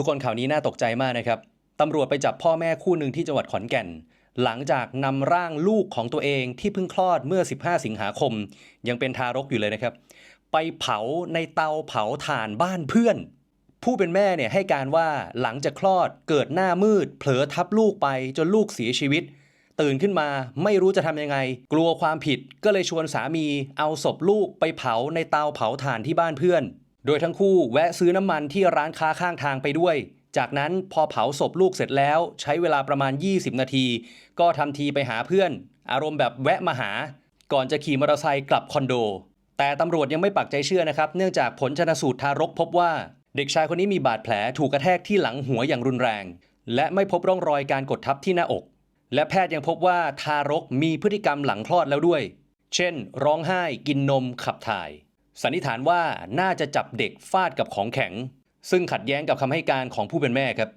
ทุกคนข่าวนี้น่าตกใจมากนะครับตำรวจไปจับพ่อแม่คู่หนึ่งที่จังหวัดขอนแก่น หลังจากนำร่างลูกของตัวเองที่เพิ่งคลอดเมื่อ 15 สิงหาคม ยังเป็นทารกอยู่เลยนะครับ ไปเผาในเตาเผาถ่านบ้านเพื่อน ผู้เป็นแม่เนี่ยให้การว่าหลังจากคลอดเกิดหน้ามืด เผลอทับลูกไปจนลูกเสียชีวิต ตื่นขึ้นมาไม่รู้จะทำยังไง กลัวความผิดก็เลยชวนสามีเอาศพลูกไปเผาในเตาเผาถ่านที่บ้านเพื่อน โดยทั้งคู่แวะซื้อน้ำมันที่ร้านค้าข้างทางไปด้วย จากนั้นพอเผาศพลูกเสร็จแล้ว ใช้เวลาประมาณ 20 นาที ก็ทำทีไปหาเพื่อน อารมณ์แบบแวะมาหา ก่อนจะขี่มอเตอร์ไซค์กลับคอนโด แต่ตำรวจยังไม่ปักใจเชื่อนะครับ เนื่องจากผลชนสูตรทารกพบว่า เด็กชายคนนี้มีบาดแผลถูกกระแทกที่หลังหัวอย่างรุนแรง และไม่พบร่องรอยการกดทับที่หน้าอก และแพทย์ยังพบว่าทารกมีพฤติกรรมหลังคลอดแล้วด้วย เช่น ร้องไห้ กินนมขับถ่าย สันนิษฐานว่าน่าจะจับเด็กฟาดกับของแข็ง ซึ่งขัดแย้งกับคำให้การของผู้เป็นแม่ครับ